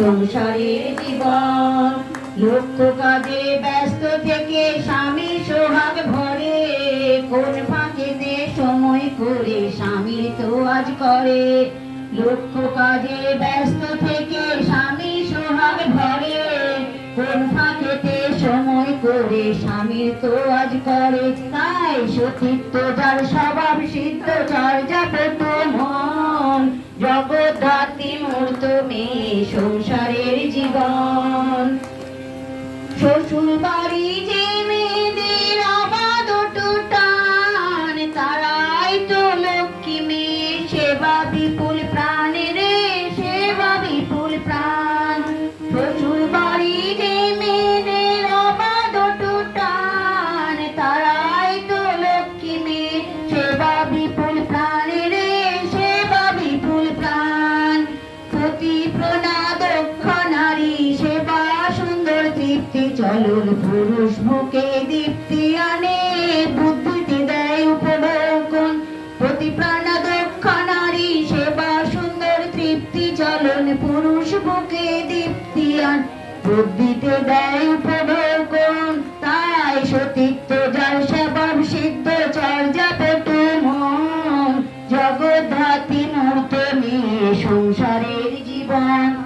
সংসারের জীবন লক্ষ্য কাজে ব্যস্ত থেকে স্বামী সোহাগ ভরে, কোন ফাঁকেতে সময় করে স্বামী তো আজ করে। লক্ষ্য কাজে ব্যস্ত থেকে স্বামী সোহাগ ভরে, কোন ফাঁকেতে সময় করে স্বামী তো আজ করে। তাই সতীত্ব যার স্বভাব সিদ্ধ যার যাবত মন মেয়ে সংসারের জীবন। শ্বশুর বাড়ি যে মেয়েদের আবাদ টান, তারাই তো লক্ষ্মী মেয়ে সেবা বিপুল প্রাণ রে, সেবা বিপুল প্রাণ। শ্বশুর দীপ্তি চলুর পুরুষ বুকে দীপ্তি আনে। বুদ্ধিতে দেয় উপলোকন। প্রতি দক্ষ নারী, সেবা সুন্দর তৃপ্তি। চলন পুরুষ দীপ্তি আন। বুদ্ধিতে দেয় তাই সতীত্ব যার সেবার সিদ্ধ চর্যা জগদ্ধাতি মূর্ত নিয়ে সংসারের জীবন